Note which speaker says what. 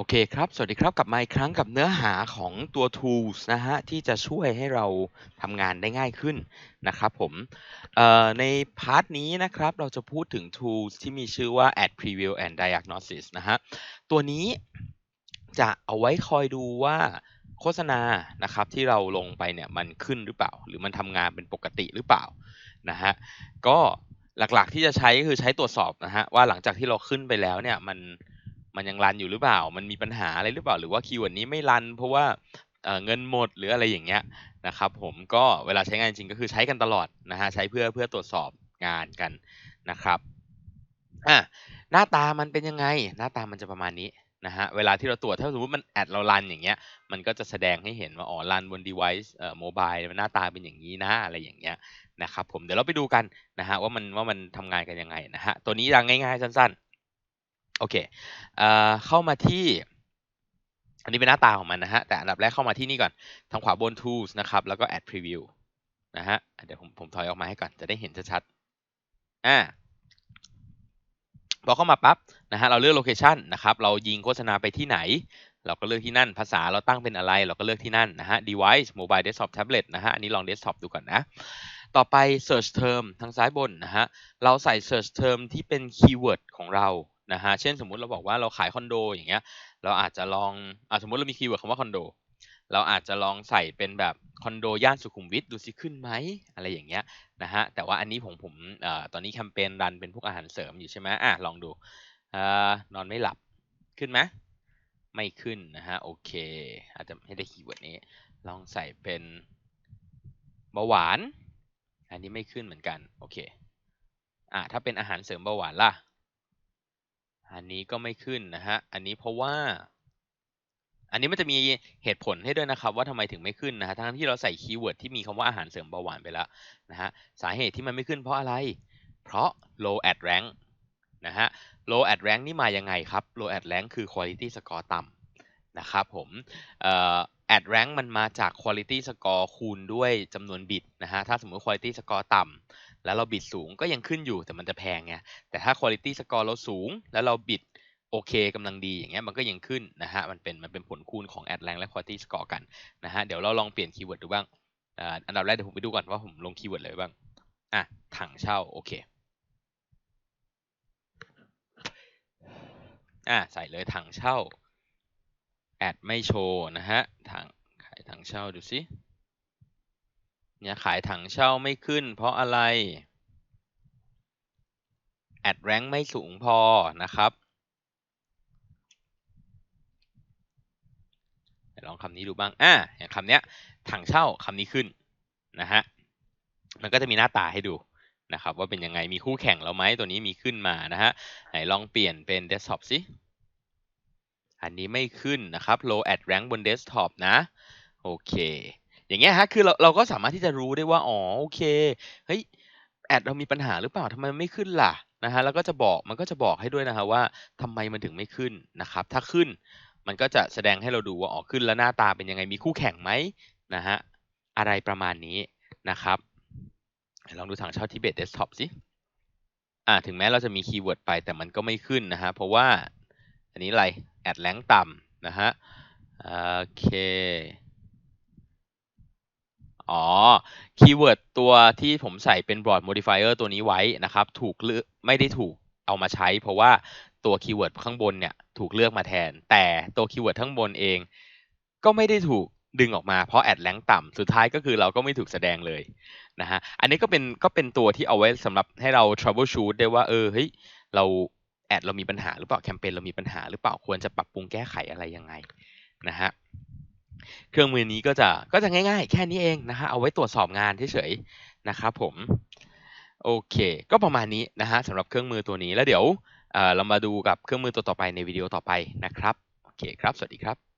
Speaker 1: โอเคครับ สวัสดีครับกลับมาอีกครั้งกับเนื้อหาของตัว tools นะฮะที่จะช่วยให้เราทำงานได้ง่ายขึ้นนะครับผมในพาร์ทนี้นะครับเราจะพูดถึง tools ที่มีชื่อว่า ad preview and diagnosis นะฮะตัวนี้จะเอาไว้คอยดูว่าโฆษณานะครับที่เราลงไปเนี่ยมันขึ้นหรือเปล่า หรือมันทำงานเป็นปกติหรือเปล่านะฮะก็หลักๆที่จะใช้ก็คือใช้ตรวจสอบนะฮะว่าหลังจากที่เราขึ้นไปแล้วเนี่ยมัน มันยังรันอยู่หรือเปล่า มันมีปัญหาอะไรหรือเปล่า หรือว่าคีย์เวิร์ดนี้ไม่รัน เพราะว่าเเงินหมดหรืออะไรอย่างเงี้ยนะครับผมก็เวลาใช้งานจริงก็คือใช้กันตลอดนะฮะใช้เพื่อเพื่อตรวจสอบงานกันนะครับอะหน้าตามันเป็นยังไง หน้าตามันจะประมาณนี้นะฮะเวลาที่เราตรวจถ้าสมมติมันแอดเรารันอย่างเงี้ยมันก็จะแสดงให้เห็นว่าอ๋อรันบน device เอ่อโมบายมันหน้าตาเป็นอย่างนี้นะอะไรอย่างเงี้ยนะครับผมเดี๋ยวเราไปดูกันนะฮะว่ามันว่ามันทำงานกันยังไงนะฮะตัวนี้ยังง่ายๆสั้นๆ โอเคเอ่อเข้ามาที่ อันนี้เป็นหน้าตาของมันนะฮะ แต่อันดับแรกเข้ามาที่นี่ก่อน ทางขวาบน tools นะครับ แล้วก็ add preview นะฮะ เดี๋ยวผมผมถอยออกมาให้ก่อน จะได้เห็นชัดๆ อ่าพอเข้ามาปั๊บนะฮะ เราเลือก location นะครับ เรายิงโฆษณาไปที่ไหน เราก็เลือกที่นั่น ภาษาเราตั้งเป็นอะไร เราก็เลือกที่นั่นนะฮะ device mobile desktop tablet นะฮะ อันนี้ลอง desktop ดูก่อนนะ ต่อไป search term ทางซ้ายบนนะฮะ เราใส่ search term ที่เป็น keyword ของเรา นะฮะ เช่นสมมุติเราบอกว่าเราขายคอนโดอย่างเงี้ย เราอาจจะลองอสมมุติเรามีคีย์เวิร์ดคำว่าคอนโด เราอาจจะลองใส่เป็นแบบคอนโดย่านสุขุมวิทดูสิขึ้นไหมอะไรอย่างเงี้ยนะฮะ แต่ว่าอันนี้ผมผมอตอนนี้แคมเปญรันเป็นพวกอาหารเสริมอยู่ใช่ไหมอะลองดูเอ่อนอนไม่หลับขึ้นไหมไม่ขึ้นนะฮะโอเค อาจจะให้ได้คีย์เวิร์ดนี้ ลองใส่เป็นเบาหวาน อันนี้ไม่ขึ้นเหมือนกัน โอเคอะถ้าเป็นอาหารเสริมเบาหวานล่ะ อันนี้ก็ไม่ขึ้นนะฮะ อันนี้เพราะว่า อันนี้มันจะมีเหตุผลให้ด้วยนะครับว่าทำไมถึงไม่ขึ้นนะฮะ ทั้งที่เราใส่คีย์เวิร์ดที่มีคำว่าอาหารเสริมเบาหวานไปแล้วนะฮะ สาเหตุที่มันไม่ขึ้นเพราะอะไร เพราะ low ad rank นะฮะ low ad rank นี่มายังไงครับ low ad rank คือ quality score ต่ำนะครับผม เอ่อ ad rank มันมาจาก quality score คูณด้วยจำนวนบิตนะฮะ ถ้าสมมติ quality score ต่ำแล้วเราบิดสูงก็ยังขึ้นอยู่แต่มันจะแพงไง แต่ถ้า quality score เราสูง แล้วเราบิดโอเคกำลังดีอย่างเงี้ยมันก็ยังขึ้นนะฮะ มันเป็นมันเป็นผลคูณของ ad rank และ quality score กันนะฮะ เดี๋ยวเราลองเปลี่ยนคีย์เวิร์ดดูบ้าง อันดับแรกเดี๋ยวผมไปดูก่อนว่าผมลงคีย์เวิร์ดอะไรบ้าง อะ ถังเช่าโอเค อะใส่เลยถังเช่า แอดไม่โชว์นะฮะถังขายถังเช่าดูสิเนี่ยขายถังเช่าไม่ขึ้น เพราะอะไรแอดแรงไม่สูงพอนะครับลองคำนี้ดูบ้างอ่าอย่างคำเนี้ยถังเช่าคำนี้ขึ้นนะฮะมันก็จะมีหน้าตาให้ดูนะครับว่าเป็นยังไงมีคู่แข่งเราไหมตัวนี้มีขึ้นมานะฮะไหนลองเปลี่ยนเป็นเดสก์ท็อปสิ อันนี้ไม่ขึ้นนะครับ low ad rank บนเดสก์ท็อปนะ โอเค อย่างเงี้ยฮะ คือเราเราก็สามารถที่จะรู้ได้ว่า อ๋อ โอเค เฮ้ย แอดเรามีปัญหาหรือเปล่าทำไมไม่ขึ้นล่ะนะฮะ แล้วก็จะบอก มันก็จะบอกให้ด้วยนะฮะว่าทำไมมันถึงไม่ขึ้นนะครับ ถ้าขึ้น มันก็จะแสดงให้เราดูว่า อ๋อ ขึ้นแล้วหน้าตาเป็นยังไง มีคู่แข่งไหมนะฮะ อะไรประมาณนี้นะครับ ลองดูถังเช่าทิเบตเดสก์ท็อปสิอ่าถึงแม้เราจะมีคีย์เวิร์ดไปแต่มันก็ไม่ขึ้นนะฮะ เพราะว่า อันนี้อะไร แอดแรงต่ำนะฮะโอเคอ๋อ คีย์เวิร์ดตัวที่ผมใส่เป็น broad modifier ตัวนี้ไว้นะครับ ถูกเลือกไม่ได้ถูกเอามาใช้ เพราะว่าตัวคีย์เวิร์ดข้างบนเนี่ยถูกเลือกมาแทน แต่ตัวคีย์เวิร์ดข้างบนเอง ก็ไม่ได้ถูกดึงออกมาเพราะแอดแรงต่ำสุดท้ายก็คือเราก็ไม่ถูกแสดงเลยนะฮะ อันนี้ก็เป็นก็เป็นตัวที่เอาไว้สำหรับให้เรา troubleshoot ได้ว่าเออเฮ้ยเรา แอดเรามีปัญหาหรือเปล่าแคมเปญเรามีปัญหาหรือเปล่าควรจะปรับปรุงแก้ไขอะไรยังไงนะฮะเครื่องมือนี้ก็จะก็จะง่าย ๆ แค่นี้เองนะฮะเอาไว้ตรวจสอบงานเฉยๆนะครับผมโอเค ก็ประมาณนี้นะฮะสำหรับเครื่องมือตัวนี้แล้วเดี๋ยวเเรามาดูกับเครื่องมือตัวต่อไปในวิดีโอต่อไปนะครับโอเคครับ สวัสดีครับ